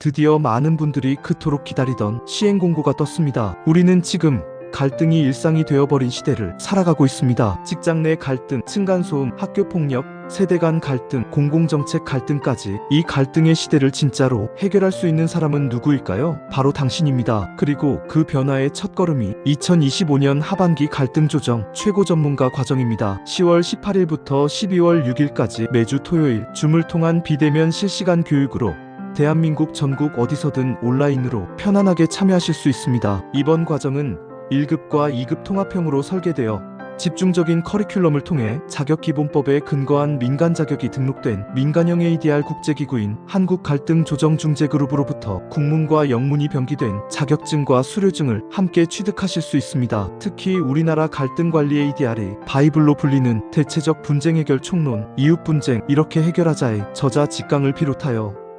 드디어 많은 분들이 그토록 기다리던 시행 공고가 떴습니다. 우리는 지금 갈등이 일상이 되어버린 시대를 살아가고 있습니다. 직장 내 갈등, 층간소음, 학교 폭력, 세대 간 갈등, 공공정책 갈등까지 이 갈등의 시대를 진짜로 해결할 수 있는 사람은 누구일까요? 바로 당신입니다. 그리고 그 변화의 첫걸음이 2025년 하반기 갈등 조정 최고 전문가 과정입니다. 10월 18일부터 12월 6일까지 매주 토요일 줌을 통한 비대면 실시간 교육으로 대한민국 전국 어디서든 온라인으로 편안하게 참여하실 수 있습니다. 이번 과정은 1급과 2급 통합형으로 설계되어 집중적인 커리큘럼을 통해 자격기본법에 근거한 민간 자격이 등록된 민간형 ADR 국제기구인 한국갈등조정중재그룹으로부터 국문과 영문이 병기된 자격증과 수료증을 함께 취득하실 수 있습니다. 특히 우리나라 갈등관리 ADR이 바이블로 불리는 대체적 분쟁 해결 총론, 이웃 분쟁 이렇게 해결하자의 저자 직강을 비롯하여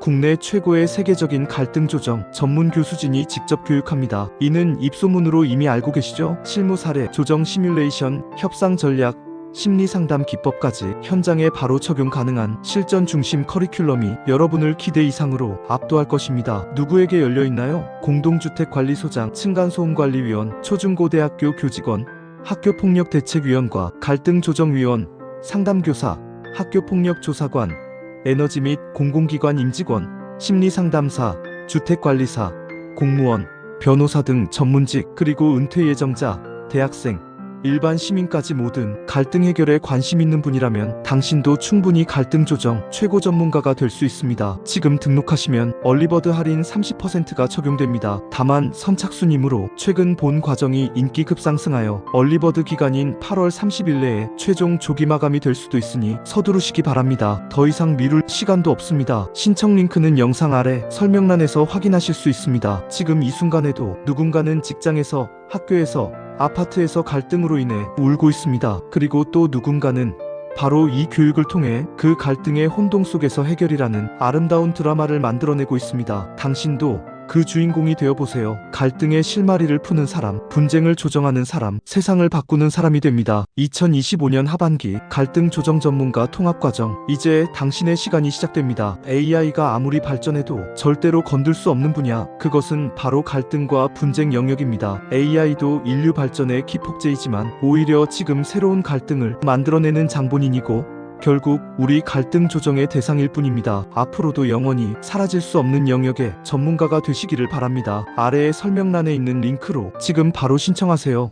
국내 최고의 세계적인 갈등 조정 전문 교수진이 직접 교육합니다. 이는 입소문으로 이미 알고 계시죠? 실무 사례, 조정 시뮬레이션, 협상 전략, 심리 상담 기법까지 현장에 바로 적용 가능한 실전 중심 커리큘럼이 여러분을 기대 이상으로 압도할 것입니다. 누구에게 열려 있나요? 공동주택관리소장, 층간소음관리위원, 초중고대학교 교직원, 학교폭력대책위원과 갈등조정위원, 상담교사, 학교폭력조사관, 에너지 및 공공기관 임직원, 심리상담사, 주택관리사, 공무원, 변호사 등 전문직, 그리고 은퇴 예정자, 대학생, 일반 시민까지 모든 갈등 해결에 관심 있는 분이라면 당신도 충분히 갈등 조정 최고 전문가가 될 수 있습니다. 지금 등록하시면 얼리버드 할인 30%가 적용됩니다. 다만 선착순이므로 최근 본 과정이 인기 급상승하여 얼리버드 기간인 8월 30일 내에 최종 조기 마감이 될 수도 있으니 서두르시기 바랍니다. 더 이상 미룰 시간도 없습니다. 신청 링크는 영상 아래 설명란에서 확인하실 수 있습니다. 지금 이 순간에도 누군가는 직장에서 학교에서 아파트에서 갈등으로 인해 울고 있습니다. 그리고 또 누군가는 바로 이 교육을 통해 그 갈등의 혼동 속에서 해결이라는 아름다운 드라마를 만들어내고 있습니다. 당신도 그 주인공이 되어보세요. 갈등의 실마리를 푸는 사람, 분쟁을 조정하는 사람, 세상을 바꾸는 사람이 됩니다. 2025년 하반기 갈등 조정 전문가 통합과정. 이제 당신의 시간이 시작됩니다. AI가 아무리 발전해도 절대로 건들 수 없는 분야. 그것은 바로 갈등과 분쟁 영역입니다. AI도 인류 발전의 기폭제이지만 오히려 지금 새로운 갈등을 만들어내는 장본인이고 결국 우리 갈등 조정의 대상일 뿐입니다. 앞으로도 영원히 사라질 수 없는 영역의 전문가가 되시기를 바랍니다. 아래의 설명란에 있는 링크로 지금 바로 신청하세요.